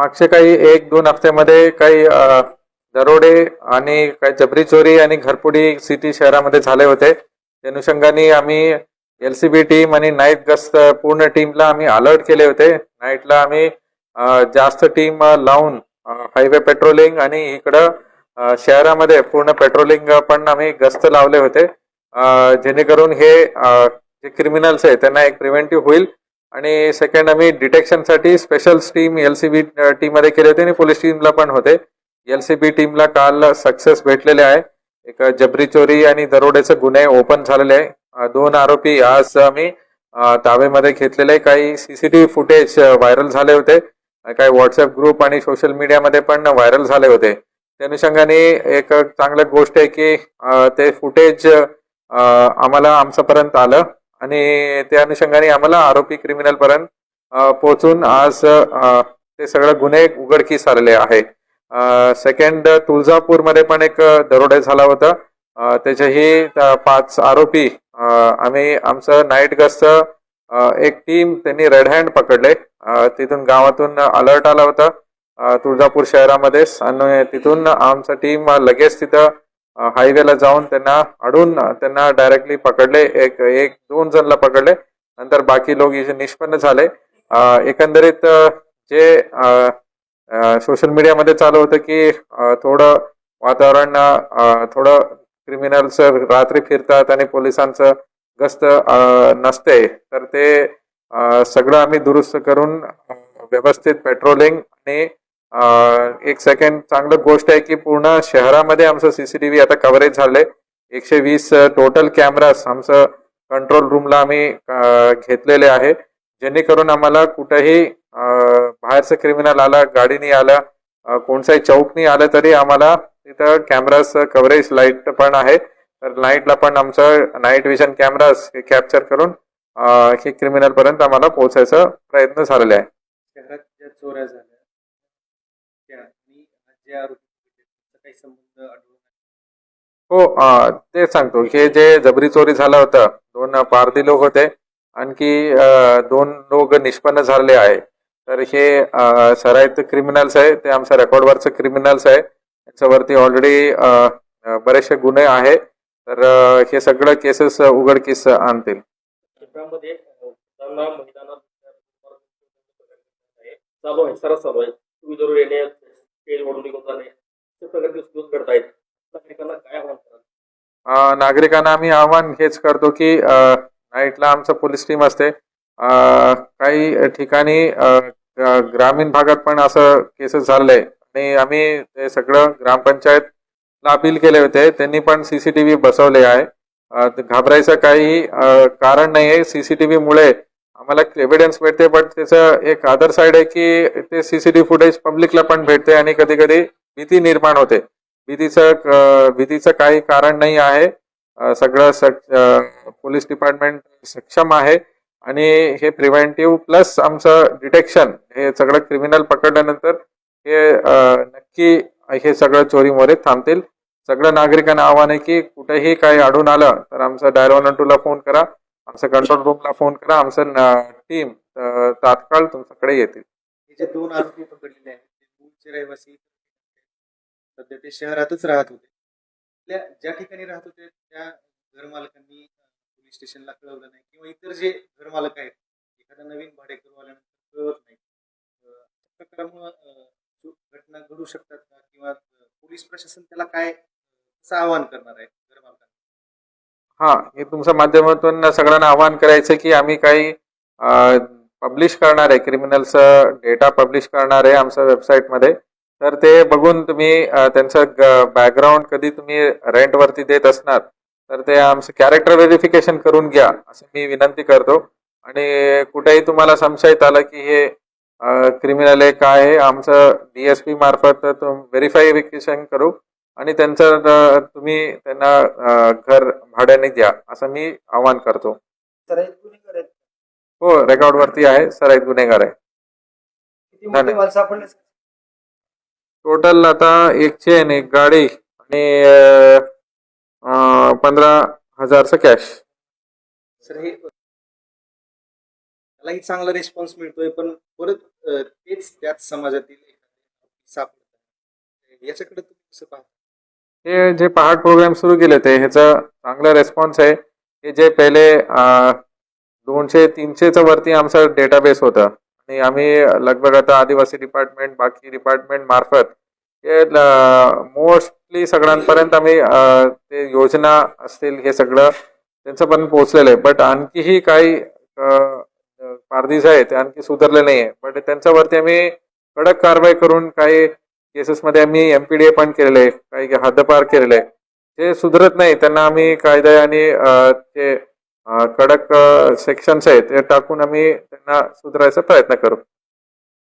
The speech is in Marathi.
मागचे काही एक दोन हफ्त्यामध्ये काही दरोडे आणि काही जबरी चोरी आणि घरपुडी सिटी शहरामध्ये झाले होते. त्या अनुषंगाने आम्ही एल सी बी टीम आणि नाईट गस्त पूर्ण टीमला आम्ही अलर्ट केले होते. नाईटला आम्ही जास्त टीम लावून हायवे पेट्रोलिंग आणि इकडं शहरामध्ये पूर्ण पेट्रोलिंग पण आम्ही गस्त लावले होते. जेणेकरून हे जे क्रिमिनल्स आहे त्यांना एक प्रिव्हेंटिव्ह होईल. आणि सेकंड आम्ही डिटेक्शनसाठी special team L C B टीममध्ये केले होते आणि पोलीस टीमला पण होते. एल सी बी टीमला काल सक्सेस भेटलेले आहे. एक जबरी चोरी आणि दरोडेचे गुन्हे ओपन झालेले आहे. दोन आरोपी आज आम्ही अ, ताब्यामध्ये घेतलेले काही सीसीटीव्ही फुटेज व्हायरल झाले होते. काही व्हॉट्सअप ग्रुप आणि सोशल मीडियामध्ये पण व्हायरल झाले होते. त्या अनुषंगाने एक चांगलं गोष्ट आहे की ते फुटेज आम्हाला आमच्यापर्यंत आलं. आणि त्या अनुषंगाने आम्हाला आरोपी क्रिमिनल पर्यंत पोहोचून आज ते सगळं गुन्हे उघडकीस आलेले आहे. सेकंड तुळजापूरमध्ये पण एक दरोडे झाला होता. त्याचेही पाच आरोपी आम्ही आमचं नाईट गस्त एक टीम त्यांनी रेड हँड पकडले. तिथून गावातून अलर्ट आला होता तुळजापूर शहरामध्येच. आणि तिथून आमचं टीम लगेच तिथं हायवेला जाऊन त्यांना अडून त्यांना डायरेक्टली पकडले. एक एक दोन जणला पकडले. नंतर बाकी लोक इथे निष्पन्न झाले. एकंदरीत जे सोशल मीडियामध्ये चालू होतं की थोडं वातावरण थोडं क्रिमिनल्स रात्री फिरतात आणि पोलिसांचं गस्त नसते. तर ते सगळं आम्ही दुरुस्त करून व्यवस्थित पेट्रोलिंग आणि एक सेकंड चांगलं गोष्ट आहे की पूर्ण शहरामध्ये आमचं सीसीटीव्ही आता कव्हरेज झालंय. एकशे वीस टोटल कॅमेरास आमचं कंट्रोल रूमला आम्ही घेतलेले आहे. जेणेकरून आम्हाला कुठेही बाहेरचं क्रिमिनल आला गाडीनी आला अ, कोणताही चौकनी आलं तरी आम्हाला तिथं कॅमेरास कव्हरेज लाइट पण आहे. तर लाईटला पण आमचं नाईट विजन कॅमेरास हे कॅप्चर करून हे क्रिमिनल पर्यंत आम्हाला पोहोचायचा प्रयत्न झालेला आहे. शहरात ज्या चोऱ्या झाल्या आणि जे आरोपी होते, त्यांचा काही संबंध आढळून आला? हो अ, ते सांगतो. हे जे जबरी चोरी झाला होता दोन पारधी लोक होते आणखी अ, दोन लोक निष्पन्न झालेले आहे. तर हे अ, सराईत क्रिमिनल्स आहे ते आमच्या रेकॉर्डवरचे क्रिमिनल्स आहे. त्याच्यावरती ऑलरेडी बरेचसे गुन्हे आहे. तर अ, हे सगळं केसेस उघडकीस आणतील. महिलांना. चालू आहे सरस चालू आहे. टू व्हीलर येणे तेल ओढून निघून जाणे. घडत आहेत नागरिकांना काय आव्हान कराल? नागरिकांना आम्ही आव्हान हेच करतो की नाईटला आमचं पोलीस टीम असते. काही ठिकाणी ग्रामीण भागात पण असं केसेस झाले आणि आम्ही ते सगळं ग्रामपंचायतला अपील केले होते. त्यांनी पण सीसीटीव्ही बसवले आहे. घाबरायचं काही कारण नाही आहे सीसीटीव्ही आम्हाला आम्हाला एव्हिडन्स भेटते बट त्याचं एक अदर साईड आहे की ते सीसीटीव्ही फुटेज पब्लिकला पण भेटते आणि कधी कधी भीती निर्माण होते. भीतीचं भीतीचं काही कारण नाही आहे. सगळं सक- पोलीस डिपार्टमेंट सक्षम आहे. आणि हे प्रिव्हेंटिव्ह प्लस आमचं डिटेक्शन हे सगळं क्रिमिनल पकडल्यानंतर हे नक्की हे सगळं चोरीमोरे थांबतील. सगळं नागरिकांना आव्हान आहे की कुठेही काही आढळून आलं तर आमचं डायल वन टूला फोन करा. आमच्या कंट्रोल रूमला फोन करा. आमचं टीम तात्काळ तुमच्याकडे येतील. हे जे दोन आरोपी पकडलेले आहेत ते मूळचे रहिवासी सध्या ते शहरातच राहत होते. त्या ज्या ठिकाणी राहत होते त्या घरमालकांनी पोलीस स्टेशनला कळवलं नाही किंवा इतर जे घरमालक आहेत एखादा नवीन भाडेकरू आल्यानंतर कळवत नाही. प्रकारामुळं घटना घडू शकतात का? किंवा पोलीस प्रशासन त्याला काय कसं आवाहन करणार आहे? हा हे तुमच्या माध्यमातून सगळ्यांना आवाहन करायचं की आम्ही काही पब्लिश करणार आहे क्रिमिनलचं डेटा पब्लिश करणार आहे आमच्या वेबसाईटमध्ये तर ते बघून तुम्ही त्यांचं बॅकग्राऊंड कधी तुम्ही रेंटवरती देत असणार तर ते आमचं कॅरेक्टर व्हेरिफिकेशन करून घ्या असं मी विनंती करतो. आणि कुठेही तुम्हाला संशयित आलं की हे क्रिमिनल आहे काय आहे आमचं डीएसपी मार्फत व्हेरिफायफिकेशन करू. आणि त्यांचं तुम्ही त्यांना घर भाड्याने द्या असं मी आवाहन करतो. हो रेकॉर्ड वरती आहे सराईत गुन्हेगार आहे. टोटल आता एक चेन एक गाडी आणि पंधरा हजारचं कॅश. सर हे त्यालाही चांगला रिस्पॉन्स मिळतोय पण परत तेच त्याच समाजातील एक याच्याकडे तुम्ही कसं पाहता? हे जे पहाट प्रोग्राम सुरू केले ते ह्याचं चांगला रेस्पॉन्स आहे. हे जे पहिले दोनशे तीनशेचं वरती आमचं डेटाबेस होतं. आणि आम्ही लगभग आता आदिवासी डिपार्टमेंट बाकी डिपार्टमेंट मार्फत हे मोस्टली सगळ्यांपर्यंत आम्ही ते योजना असतील हे सगळं त्यांच्यापर्यंत पोहोचलेलं आहे. बट आणखीही काही अं, पारदीस आहे ते आणखी सुधारले नाही आहे बट त्यांच्यावरती आम्ही कडक कारवाई करून काही केसेसमध्ये आम्ही एमपीडीए पण केलेलं आहे काही हद्दपार केलेलं आहे जे सुधरत नाही त्यांना आम्ही कायदे आणि ते जे कडक सेक्शन्स आहेत ते टाकून आम्ही त्यांना सुधारायचा प्रयत्न करू.